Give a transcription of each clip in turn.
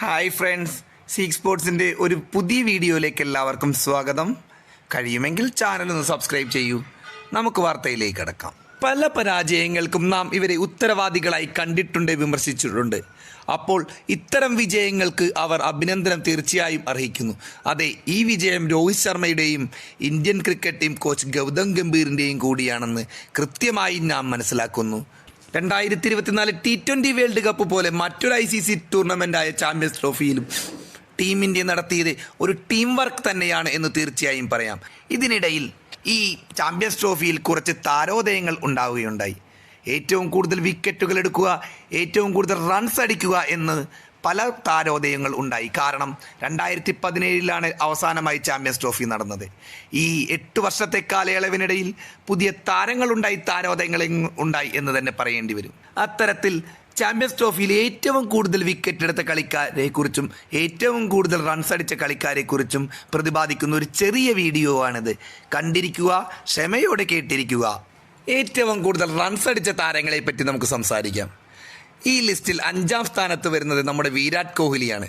Hi friends seek സ്പോർട്സിന്റെ ഒരു പുതിയ വീഡിയോയിലേക്ക് എല്ലാവർക്കും സ്വാഗതം. കഴിയുമെങ്കിൽ ചാനൽ ഒന്ന് സബ്സ്ക്രൈബ് ചെയ്യൂ. നമുക്ക് വാർത്തയിലേക്ക് കിടക്കാം. പല പരാജയങ്ങൾക്കും നാം ഇവരെ ഉത്തരവാദികളായി കണ്ടിട്ടുണ്ട് വിമർശിച്ചിട്ടുണ്ട്. അപ്പോൾ ഇത്തരം വിജയങ്ങൾക്ക് അവർ അഭിനന്ദനം തീർച്ചയായും അർഹിക്കുന്നു. അതെ ഈ വിജയം Rohit ശർമ്മയുടെയും Indian cricket team coach Gautam ഗംഭീറിന്റെയും കൂടിയാണെന്ന് കൃത്യമായി നാം മനസ്സിലാക്കുന്നു. രണ്ടായിരത്തി ഇരുപത്തിനാല് ടി ട്വന്റി വേൾഡ് കപ്പ് പോലെ മറ്റൊരു ഐ സി സി ടൂർണമെന്റായ ചാമ്പ്യൻസ് ട്രോഫിയിലും ടീം ഇന്ത്യ നടത്തിയത് ഒരു ടീം വർക്ക് തന്നെയാണ് എന്ന് തീർച്ചയായും പറയാം. ഇതിനിടയിൽ ഈ ചാമ്പ്യൻസ് ട്രോഫിയിൽ കുറച്ച് താരോദയങ്ങൾ ഉണ്ടാവുകയുണ്ടായി. ഏറ്റവും കൂടുതൽ വിക്കറ്റുകൾ എടുക്കുക ഏറ്റവും കൂടുതൽ റൺസ് അടിക്കുക എന്ന് പല താരോദയങ്ങൾ ഉണ്ടായി. കാരണം രണ്ടായിരത്തി പതിനേഴിലാണ് അവസാനമായി ചാമ്പ്യൻസ് ട്രോഫി നടന്നത്. ഈ എട്ട് വർഷത്തെ കാലയളവിനിടയിൽ പുതിയ താരങ്ങളുണ്ടായി താരോദയങ്ങൾ ഉണ്ടായി എന്ന് തന്നെ പറയേണ്ടി വരും. അത്തരത്തിൽ ചാമ്പ്യൻസ് ട്രോഫിയിൽ ഏറ്റവും കൂടുതൽ വിക്കറ്റ് എടുത്ത കളിക്കാരെ കുറിച്ചും ഏറ്റവും കൂടുതൽ റൺസ് അടിച്ച കളിക്കാരെ കുറിച്ചും പ്രതിപാദിക്കുന്ന ഒരു ചെറിയ വീഡിയോ ആണിത്. കണ്ടിരിക്കുക ക്ഷമയോടെ കേട്ടിരിക്കുക. ഏറ്റവും കൂടുതൽ റൺസ് അടിച്ച താരങ്ങളെ പറ്റി നമുക്ക് സംസാരിക്കാം. ഈ ലിസ്റ്റിൽ അഞ്ചാം സ്ഥാനത്ത് വരുന്നത് നമ്മുടെ വിരാട് കോഹ്ലിയാണ്.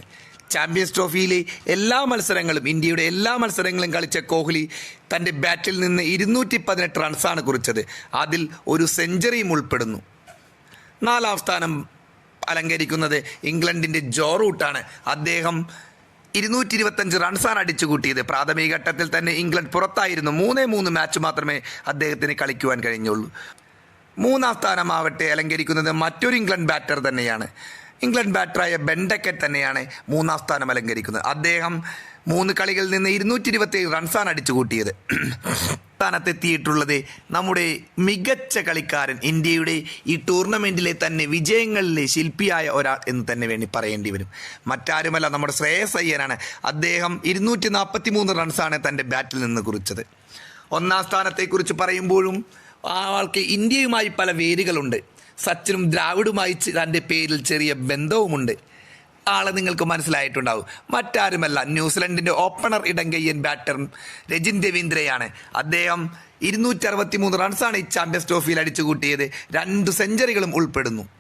ചാമ്പ്യൻസ് ട്രോഫിയിലെ എല്ലാ മത്സരങ്ങളും ഇന്ത്യയുടെ എല്ലാ മത്സരങ്ങളും കളിച്ച കോഹ്ലി തന്റെ ബാറ്റിൽ നിന്ന് ഇരുന്നൂറ്റി പതിനെട്ട് റൺസാണ് കുറിച്ചത്. അതിൽ ഒരു സെഞ്ചുറിയും ഉൾപ്പെടുന്നു. നാലാം സ്ഥാനം അലങ്കരിക്കുന്നത് ഇംഗ്ലണ്ടിന്റെ ജോ റൂട്ടാണ്. അദ്ദേഹം ഇരുന്നൂറ്റി ഇരുപത്തഞ്ച് റൺസാണ് അടിച്ചു കൂട്ടിയത്. പ്രാഥമിക ഘട്ടത്തിൽ തന്നെ ഇംഗ്ലണ്ട് പുറത്തായിരുന്നു. മൂന്നേ മൂന്ന് മാച്ച് മാത്രമേ അദ്ദേഹത്തിന് കളിക്കുവാൻ കഴിഞ്ഞുള്ളൂ. മൂന്നാം സ്ഥാനമാവട്ടെ അലങ്കരിക്കുന്നത് മറ്റൊരു ഇംഗ്ലണ്ട് ബാറ്റർ തന്നെയാണ്. ഇംഗ്ലണ്ട് ബാറ്ററായ ബെൻഡക്കെ തന്നെയാണ് മൂന്നാം സ്ഥാനം അലങ്കരിക്കുന്നത്. അദ്ദേഹം മൂന്ന് കളികളിൽ നിന്ന് ഇരുന്നൂറ്റി ഇരുപത്തിയേഴ് റൺസാണ് അടിച്ചു കൂട്ടിയത് സ്ഥാനത്തെത്തിയിട്ടുള്ളത് നമ്മുടെ മികച്ച കളിക്കാരൻ ഇന്ത്യയുടെ ഈ ടൂർണമെന്റിലെ തന്നെ വിജയങ്ങളിലെ ശില്പിയായ ഒരാൾ എന്ന് തന്നെ വേണ്ടി പറയേണ്ടി വരും. മറ്റാരുമല്ല നമ്മുടെ ശ്രേയസ് അയ്യനാണ്. അദ്ദേഹം ഇരുന്നൂറ്റി നാൽപ്പത്തി മൂന്ന് റൺസാണ് തന്റെ ബാറ്റിൽ നിന്ന് കുറിച്ചത്. ഒന്നാം സ്ഥാനത്തെക്കുറിച്ച് പറയുമ്പോഴും ആൾക്ക് ഇന്ത്യയുമായി പല വേരുകളുണ്ട്. സച്ചിനും ദ്രാവിഡുമായി തന്റെ പേരിൽ ചെറിയ ബന്ധവുമുണ്ട്. ആളെ നിങ്ങൾക്ക് മനസ്സിലായിട്ടുണ്ടാവും. മറ്റാരുമല്ല ന്യൂസിലൻഡിന്റെ ഓപ്പണർ ഇടങ്കയ്യൻ ബാറ്റർ രജിൻ രവീന്ദ്രയാണ്. അദ്ദേഹം ഇരുന്നൂറ്റി അറുപത്തി മൂന്ന് റൺസാണ് ഈ ചാമ്പ്യൻസ് ട്രോഫിയിൽ അടിച്ചു കൂട്ടിയത് രണ്ട് സെഞ്ചറികളും ഉൾപ്പെടുന്നു.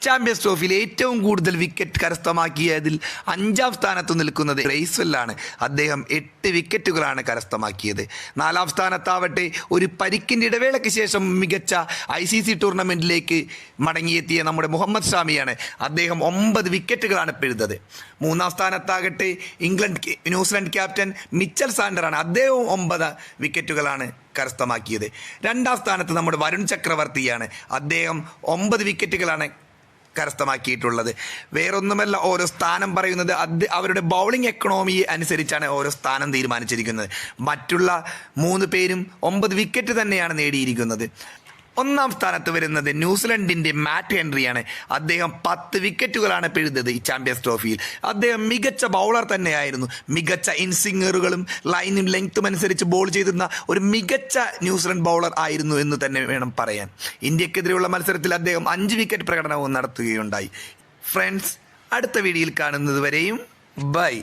ചാമ്പ്യൻസ് ട്രോഫിയിൽ ഏറ്റവും കൂടുതൽ വിക്കറ്റ് കരസ്ഥമാക്കിയതിൽ അഞ്ചാം സ്ഥാനത്ത് നിൽക്കുന്നത് റെയ്സ്വെല്ലാണ് അദ്ദേഹം എട്ട് വിക്കറ്റുകളാണ് കരസ്ഥമാക്കിയത്. നാലാം സ്ഥാനത്താവട്ടെ ഒരു പരിക്കിന്റെ ഇടവേളയ്ക്ക് ശേഷം മികച്ച ഐ സി സി ടൂർണമെന്റിലേക്ക് മടങ്ങിയെത്തിയ നമ്മുടെ മുഹമ്മദ് ഷാമിയാണ് അദ്ദേഹം ഒമ്പത് വിക്കറ്റുകളാണ് പെഴുതത് മൂന്നാം സ്ഥാനത്താകട്ടെ England New Zealand captain Mitchell സാൻഡറാണ് അദ്ദേഹവും ഒമ്പത് വിക്കറ്റുകളാണ് കരസ്ഥമാക്കിയത്. രണ്ടാം സ്ഥാനത്ത് നമ്മുടെ വരുൺ ചക്രവർത്തിയാണ്. അദ്ദേഹം ഒമ്പത് വിക്കറ്റുകളാണ് കരസ്ഥമാക്കിയിട്ടുള്ളത്. വേറൊന്നുമല്ല ഓരോ സ്ഥാനം പറയുന്നത് അവരുടെ ബൗളിംഗ് എക്കണോമി അനുസരിച്ചാണ് ഓരോ സ്ഥാനം തീരുമാനിച്ചിരിക്കുന്നത്. മറ്റുള്ള മൂന്ന് പേരും ഒമ്പത് വിക്കറ്റ് തന്നെയാണ് നേടിയിരിക്കുന്നത്. ഒന്നാം സ്ഥാനത്ത് വരുന്നത് ന്യൂസിലൻഡിന്റെ മാറ്റ് ഹെൻറിയാണ്. അദ്ദേഹം പത്ത് വിക്കറ്റുകളാണ് പിഴുതത് ഈ ചാമ്പ്യൻസ് ട്രോഫിയിൽ. അദ്ദേഹം മികച്ച ബൗളർ തന്നെയായിരുന്നു. മികച്ച ഇൻസിംഗറുകളും ലൈനും ലെങ്ത്തും അനുസരിച്ച് ബോൾ ചെയ്തിരുന്ന ഒരു മികച്ച ന്യൂസിലൻഡ് ബൗളർ ആയിരുന്നു എന്ന് തന്നെ വേണം പറയാൻ. ഇന്ത്യക്കെതിരെയുള്ള മത്സരത്തിൽ അദ്ദേഹം അഞ്ച് വിക്കറ്റ് പ്രകടനവും നടത്തുകയുണ്ടായി. ഫ്രണ്ട്സ് അടുത്ത വീഡിയോയിൽ കാണുന്നത് വരെയും ബൈ.